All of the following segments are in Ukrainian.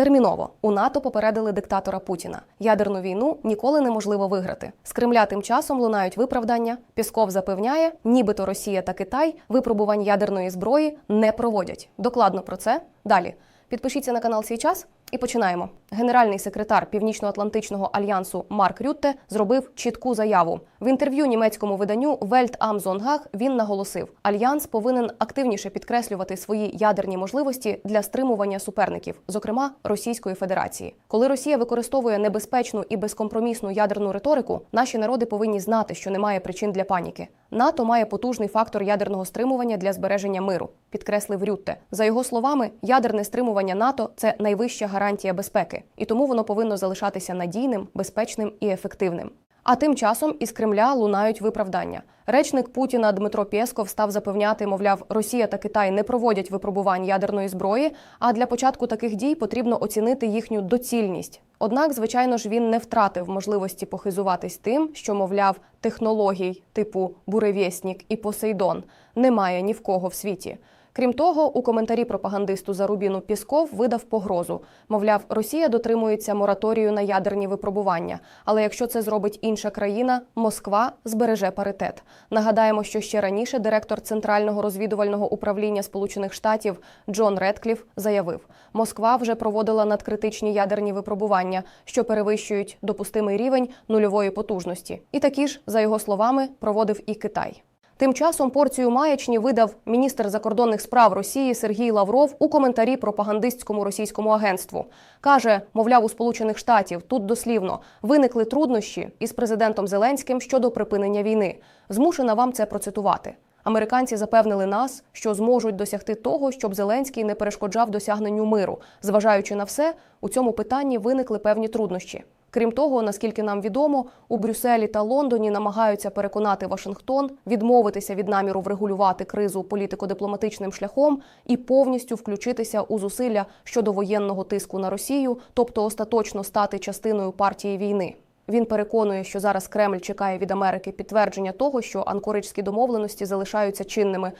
Терміново у НАТО попередили диктатора Путіна. Ядерну війну ніколи неможливо виграти. З Кремля тим часом лунають виправдання. Пісков запевняє, нібито Росія та Китай випробувань ядерної зброї не проводять. Докладно про це далі. Підпишіться на канал «Свій час» і починаємо. Генеральний секретар Північно-Атлантичного альянсу Марк Рютте зробив чітку заяву. В інтерв'ю німецькому виданню Welt am Sonntag він наголосив, альянс повинен активніше підкреслювати свої ядерні можливості для стримування суперників, зокрема Російської Федерації. Коли Росія використовує небезпечну і безкомпромісну ядерну риторику, наші народи повинні знати, що немає причин для паніки. НАТО має потужний фактор ядерного стримування для збереження миру, підкреслив Рютте. За його словами, ядерне стримування НАТО це найвища гарантія безпеки, і тому воно повинно залишатися надійним, безпечним і ефективним. А тим часом із Кремля лунають виправдання. Речник Путіна Дмитро Пєсков став запевняти, мовляв, Росія та Китай не проводять випробувань ядерної зброї. А для початку таких дій потрібно оцінити їхню доцільність. Однак, звичайно ж, він не втратив можливості похизуватись тим, що, мовляв, технологій типу буревєснік і Посейдон немає ні в кого в світі. Крім того, у коментарі пропагандисту Зарубіну Пісков видав погрозу. Мовляв, Росія дотримується мораторію на ядерні випробування. Але якщо це зробить інша країна, Москва збереже паритет. Нагадаємо, що ще раніше директор Центрального розвідувального управління Сполучених Штатів Джон Редкліф заявив, Москва вже проводила надкритичні ядерні випробування, що перевищують допустимий рівень нульової потужності. І такі ж, за його словами, проводив і Китай. Тим часом порцію маячні видав міністр закордонних справ Росії Сергій Лавров у коментарі пропагандистському російському агентству. Каже, мовляв, у Сполучених Штатів тут дослівно виникли труднощі із президентом Зеленським щодо припинення війни. Змушена вам це процитувати. Американці запевнили нас, що зможуть досягти того, щоб Зеленський не перешкоджав досягненню миру. Зважаючи на все, у цьому питанні виникли певні труднощі. Крім того, наскільки нам відомо, у Брюсселі та Лондоні намагаються переконати Вашингтон відмовитися від наміру врегулювати кризу політико-дипломатичним шляхом і повністю включитися у зусилля щодо воєнного тиску на Росію, тобто остаточно стати частиною партії війни. Він переконує, що зараз Кремль чекає від Америки підтвердження того, що анкоричські домовленості залишаються чинними.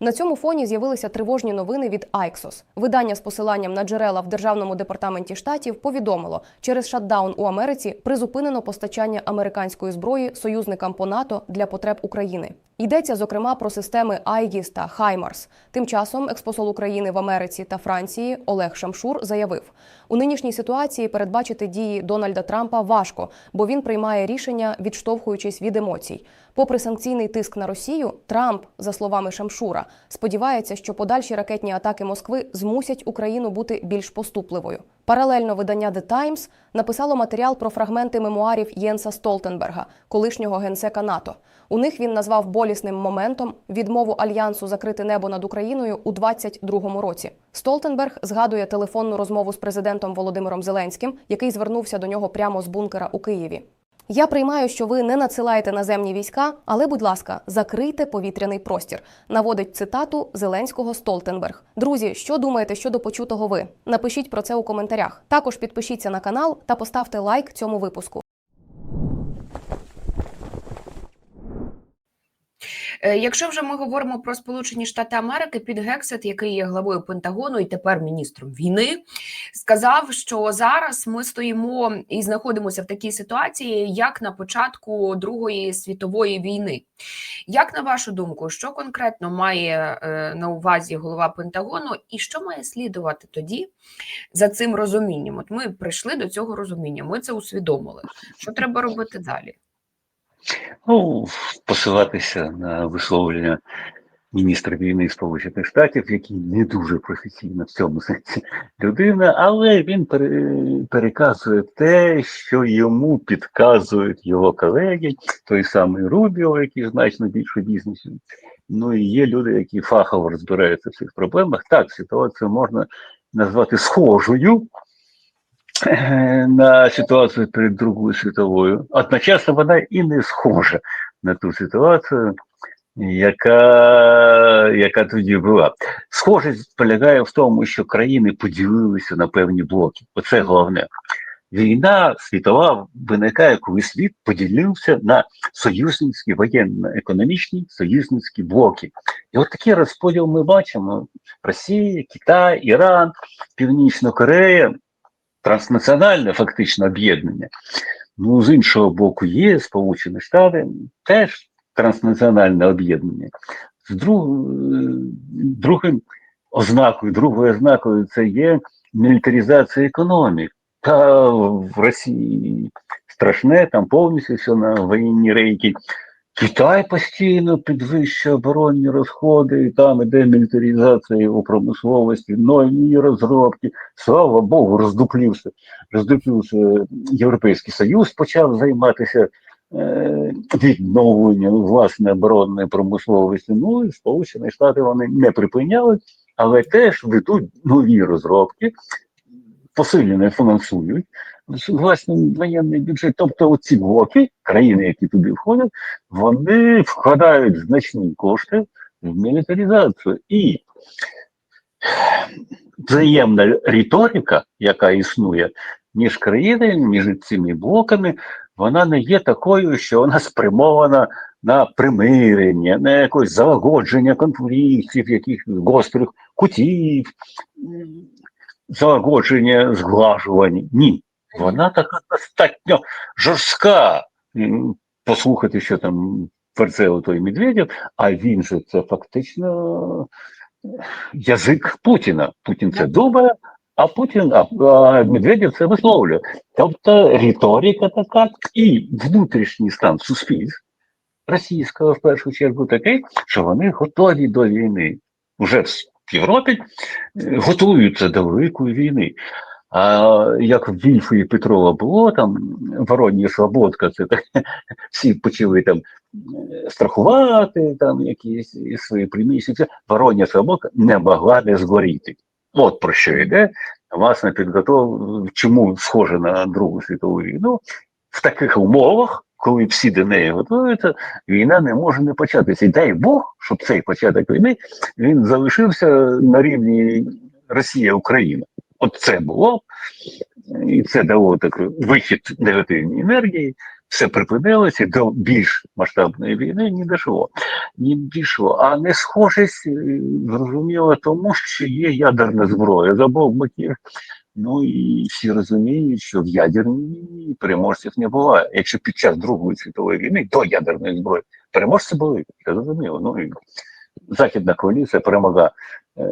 На цьому фоні з'явилися тривожні новини від Айксос. Видання з посиланням на джерела в державному департаменті штатів повідомило, через шатдаун у Америці призупинено постачання американської зброї союзникам по НАТО для потреб України. Йдеться зокрема про системи Айгіс та Хаймарс. Тим часом експосол України в Америці та Франції Олег Шамшур заявив: у нинішній ситуації передбачити дії Дональда Трампа важко, бо він приймає рішення, відштовхуючись від емоцій. Попри санкційний тиск на Росію, Трамп, за словами Шамшура, сподівається, що подальші ракетні атаки Москви змусять Україну бути більш поступливою. Паралельно видання The Times написало матеріал про фрагменти мемуарів Єнса Столтенберга, колишнього генсека НАТО. У них він назвав болісним моментом відмову альянсу закрити небо над Україною у 22-му році. Столтенберг згадує телефонну розмову з президентом Володимиром Зеленським, який звернувся до нього прямо з бункера у Києві. Я приймаю, що ви не надсилаєте наземні війська, але, будь ласка, закрийте повітряний простір. Наводить цитату Зеленського Столтенберг. Друзі, що думаєте щодо почутого ви? Напишіть про це у коментарях. Також підпишіться на канал та поставте лайк цьому випуску. Е, Якщо вже ми говоримо про Сполучені Штати Америки, Під Гексет, який є главою Пентагону і тепер міністром війни, сказав, що зараз ми стоїмо і знаходимося в такій ситуації, як на початку Другої світової війни. Як на вашу думку, що конкретно має е, на увазі голова Пентагону, і що має слідувати тоді за цим розумінням? От ми прийшли до цього розуміння, ми це усвідомили. Що треба робити далі? Ну, посилатися на висловлення міністра війни Сполучених Штатів, який не дуже професійна в цьому сенсі людина, але він переказує те, що йому підказують його колеги, той самий Рубіо, який значно більше бізнесу. Ну і є люди, які фахово розбираються в цих проблемах. Так, ситуацію можна назвати схожою на ситуацію перед Другою світовою. Одночасно вона і не схожа на ту ситуацію, яка, яка тоді була. Схожість полягає в тому, що країни поділилися на певні блоки. Оце головне. Війна світова виникає, коли світ поділився на союзницькі воєнно-економічні союзницькі блоки. І от такий розподіл ми бачимо: Росія, Китай, Іран, Північна Корея. транснаціональне фактично об'єднання. Ну, з іншого боку, є Сполучені Штати теж транснаціональне об'єднання. З друг, другим ознакою, другою ознакою це є мілітаризація економіки. Та в Росії страшне, там повністю все на воєнні рейки. Китай постійно підвищує оборонні розходи, і там іде мілітаризація у промисловості, нові розробки. Слава Богу, роздуплився. Роздуплився Європейський Союз, почав займатися е, відновленням власне оборонної промисловості. Ну і Сполучені Штати вони не припиняли, але теж ведуть нові розробки, посилено фінансують власний воєнний бюджет. Тобто оці блоки, країни, які туди входять, вони вкладають значні кошти в мілітаризацію. І взаємна риторика, яка існує між країнами, між цими блоками, вона не є такою, що вона спрямована на примирення, на якось залагодження конфліктів, яких гострих кутів, залагодження зглажування. Ні. Вона така достатньо жорстка. Послухати, що там перце той Медведєв, а він же це фактично язик Путіна. Путін це думає, а Путін, а, а Медведєв це висловлює. Тобто риторика така і внутрішній стан суспільств російського в першу чергу такий, що вони готові до війни. Уже в Європі е, готуються до великої війни. А як в Вільфу і Петрова було там Воронія Слободка, це так, всі почали там е, страхувати там якісь свої приміщення. Воронія Слободка не могла не згоріти. От про що йде. Власне, підготов... чому схоже на Другу світову війну в таких умовах, коли всі до неї готуються, війна не може не початися. І дай Бог, щоб цей початок війни він залишився на рівні Росія-Україна. От це було, і це дало такий вихід негативної енергії, все припинилося до більш масштабної війни не дійшло. Не дійшло. А не схожість е, зрозуміло тому, що є ядерна зброя з обох боків. Ну і всі розуміють, що в ядерній переможців не буває. Якщо під час Другої світової війни до ядерної зброї переможці були, це зрозуміло. Ну і Західна коаліція перемогла е,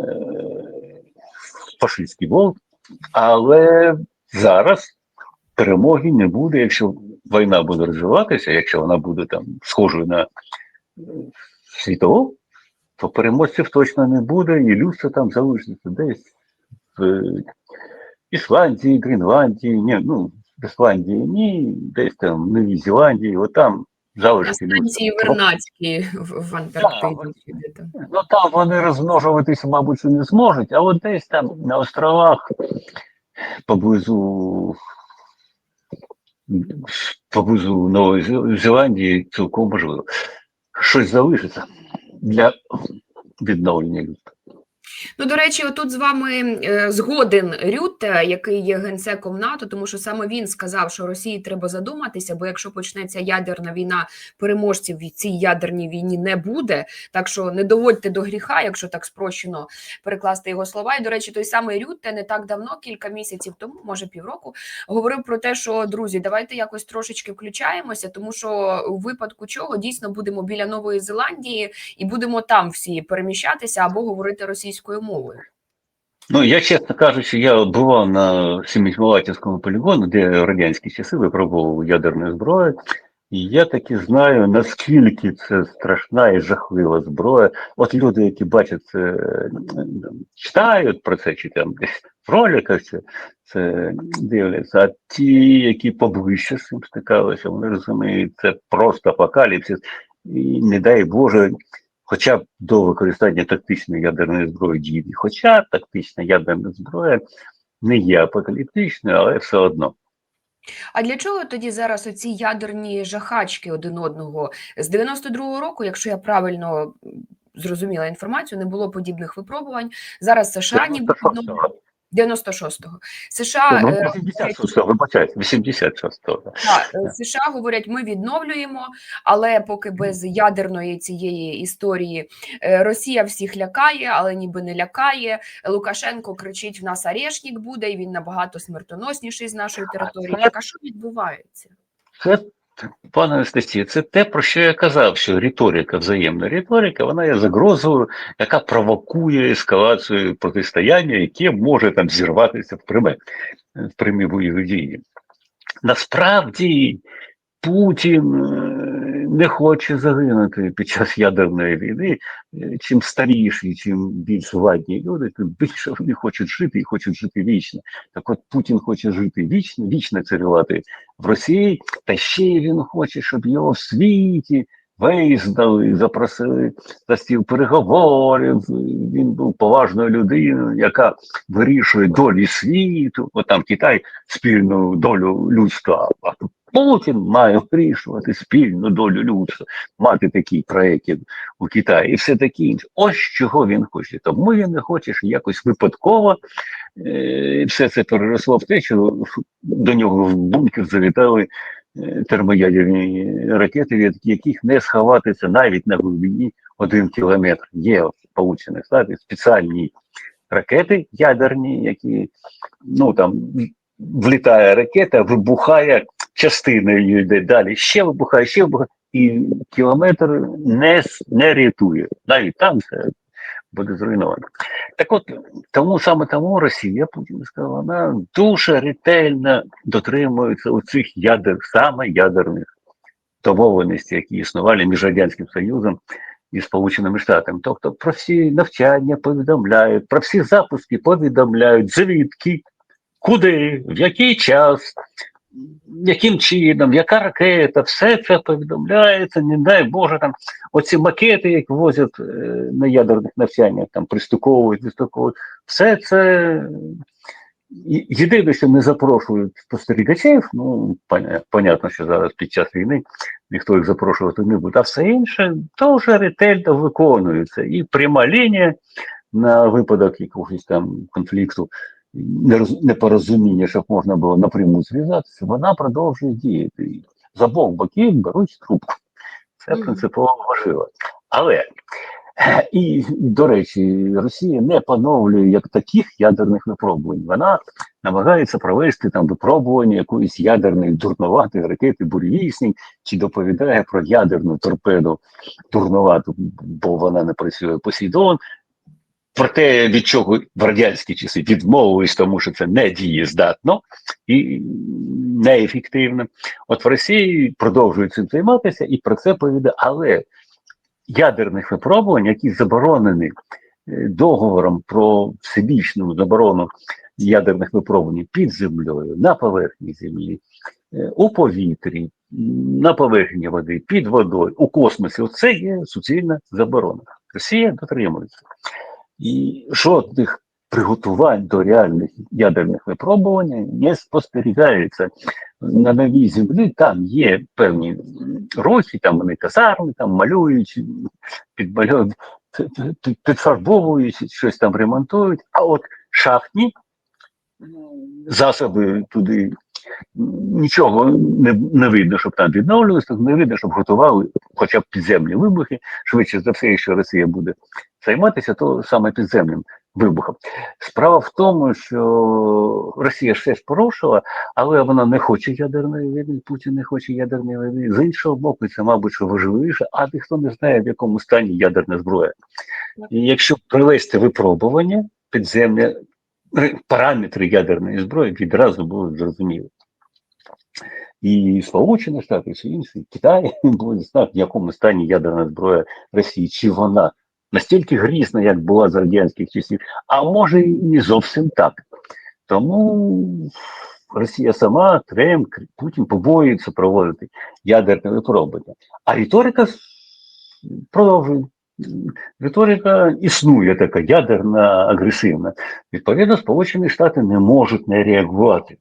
фашистський волк, але зараз перемоги не буде, якщо війна буде розвиватися, якщо вона буде там схожою на е, світову, то переможців точно не буде, і людство там залишиться десь в Ісландії, Гренландії, ні, ну, в Ісландії ні, десь там в Новій Зеландії, от там залишки людства. Вернацькі в Антарктиді. Ну там вони розмножуватися, мабуть, не зможуть, а от десь там на островах поблизу поблизу Нової Зеландії цілком можливо. Щось залишиться для відновлення людства. Ну, до речі, отут з вами е, згоден Рютте, який є генсеком НАТО, тому що саме він сказав, що Росії треба задуматися, бо якщо почнеться ядерна війна, переможців в цій ядерній війні не буде. Так що не доводьте до гріха, якщо так спрощено перекласти його слова. І до речі, той самий Рютте не так давно, кілька місяців тому, може півроку, говорив про те, що друзі, давайте якось трошечки включаємося, тому що у випадку чого дійсно будемо біля Нової Зеландії і будемо там всі переміщатися або говорити російською мовою. Ну, я, чесно кажучи, я бував на Семикмалатинському полігону, де радянські часи випробовував ядерну зброю, і я таки знаю, наскільки це страшна і жахлива зброя. От люди, які бачать це, читають про це, чи там десь в роликах це, це дивляться, а ті, які поближче з цим стикалися, вони розуміють, це просто апокаліпсис. І не дай Боже, хоча б до використання тактичної ядерної зброї дії. Хоча тактична ядерна зброя не є апокаліптичною, але все одно. А для чого тоді зараз оці ядерні жахачки один одного з 92-го року, якщо я правильно зрозуміла інформацію, не було подібних випробувань. Зараз США ніби 96-го. 96-го. США, Ну, е, 86-го, вибачайте, 86-го. та, е, США говорять, ми відновлюємо, але поки без ядерної цієї історії е, Росія всіх лякає, але ніби не лякає. Лукашенко кричить: в нас арешник буде, і він набагато смертоносніший з нашої території. Так а що відбувається? Це, пане Анастасія, це те, про що я казав, що риторика, взаємна риторика, вона є загрозою, яка провокує ескалацію протистояння, яке може там зірватися в пряме, в прямі бойові дії. Насправді Путін е, не хоче загинути під час ядерної війни. Е, Чим старіші, чим більш владні люди, тим більше вони хочуть жити і хочуть жити вічно. Так от Путін хоче жити вічно, вічно царювати в Росії, та ще він хоче, щоб його в світі визнали, запросили за стіл переговорів. Він був поважною людиною, яка вирішує долі світу. От там Китай спільну долю людства. А тут Путін має вирішувати спільну долю людства, мати такий проєкт як у Китаї, і все таке інше. Ось чого він хоче. Тому він не хоче, що якось випадково е, все це переросло в те, що до нього в бункер завітали е, термоядерні ракети, від яких не сховатися навіть на глибині один кілометр. Є в Штатах спеціальні ракети ядерні, які ну там влітає ракета, вибухає, частиною йде далі, ще вибухає, ще вибухає, і кілометр не, не рятує. Навіть там все буде зруйновано. Так от, тому саме тому Росія, Путін сказав, вона дуже ретельно дотримується оцих ядер, саме ядерних домовленостей, які існували між Радянським Союзом і Сполученими Штатами. Тобто про всі навчання повідомляють, про всі запуски повідомляють, звідки, куди, в який час, яким чином, яка ракета, все це повідомляється, не дай Боже, там оці макети, як возять е, на ядерних навчаннях, там пристуковують, вистуковують, все це єдине, що не запрошують спостерігачів, ну, поня- понятно, що зараз під час війни ніхто їх запрошувати не буде, а все інше дуже ретельно виконується. І пряма лінія на випадок якогось там конфлікту, непорозуміння, щоб можна було напряму зв'язатися, вона продовжує діяти. З обох боків беруть трубку. Це принципово важливо. Але і до речі, Росія не поновлює як таких ядерних випробувань. Вона намагається провести там випробування якоїсь ядерної дурноватої ракети буревісні, чи доповідає про ядерну торпеду дурновату, бо вона не працює Посейдон. Про те, від чого в радянські часи відмовились, тому що це не дієздатно і неефективно. От в Росії продовжують цим займатися і про це повідає. Але ядерних випробувань, які заборонені е, договором про всебічну заборону ядерних випробувань під землею, на поверхні землі, е, у повітрі, на поверхні води, під водою, у космосі, це є суцільна заборона. Росія дотримується. І жодних приготувань до реальних ядерних випробувань не спостерігається на новій землі. Там є певні рухи, там вони казарми, там малюють, підмалюють, під- під- підфарбовують, щось там ремонтують. А от шахтні засоби туди нічого не, не видно, щоб там відновлювалося, не видно, щоб готували хоча б підземні вибухи. Швидше за все, якщо Росія буде займатися, то саме підземним вибухом. Справа в тому, що Росія ж все ж порушила, але вона не хоче ядерної війни, Путін не хоче ядерної війни. З іншого боку, це, мабуть, що важливіше, а ніхто не знає, в якому стані ядерна зброя. І якщо провести випробування підземне, параметри ядерної зброї відразу будуть зрозумілі. І Сполучені Штати, і інші, Китай будуть знати, в якому стані ядерна зброя Росії, чи вона настільки грізна, як була за радянських часів, а може і не зовсім так. Тому Росія сама, Кремль, Путін побоюється проводити ядерне випробування. А риторика продовжує. Риторика існує така ядерна, агресивна. Відповідно, Сполучені Штати не можуть не реагувати.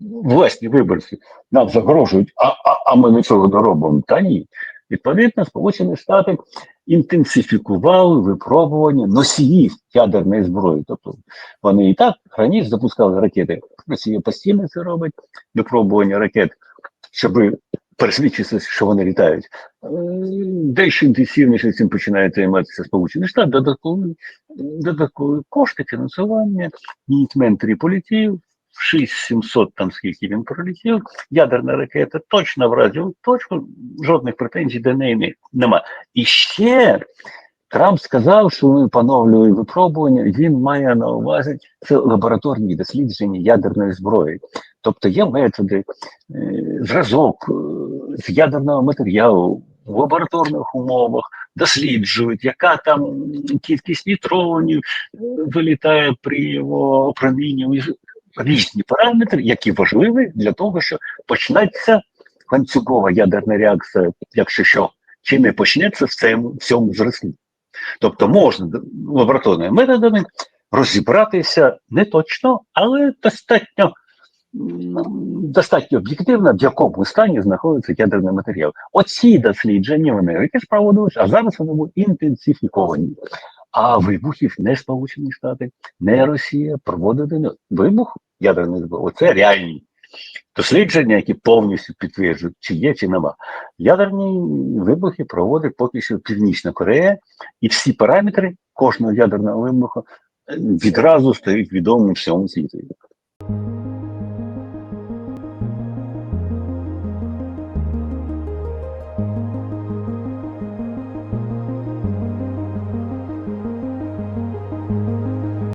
Власні виборці нам загрожують, а, а, а ми нічого не робимо. Та ні. Відповідно, Сполучені Штати інтенсифікували випробування носіїв ядерної зброї. Тобто вони і так раніше запускали ракети. Росія постійно це робить, випробування ракет, щоб пересвідчитися, що вони літають. Е, Дещо інтенсивніше цим починає займатися Сполучені Штати, додаткові, додаткові кошти, фінансування, Мінітмен 3 полетів, 6700 там скільки він пролетів, ядерна ракета точно вразила точку, жодних претензій до неї нема. І ще Трамп сказав, що він поновлює випробування, він має на увазі це лабораторні дослідження ядерної зброї. Тобто є методи, е, зразок е, з ядерного матеріалу в лабораторних умовах, досліджують, яка там кількість нейтронів е, вилітає при його опромінюванні. Різні параметри, які важливі для того, щоб почнеться ланцюгова ядерна реакція, якщо що, чи не почнеться в цьому, в цьому зрослі. Тобто можна лабораторними методами розібратися не точно, але достатньо, достатньо об'єктивно, в якому стані знаходиться ядерний матеріал. Оці дослідження в Америці спроводилися, а зараз вони інтенсифіковані. А вибухів не Сполучені Штати, не Росія проводити не вибух ядерної зброї. Оце реальні дослідження, які повністю підтверджують, чи є, чи нема. Ядерні вибухи проводить поки що Північна Корея, і всі параметри кожного ядерного вибуху е, відразу стають відомі всьому світу.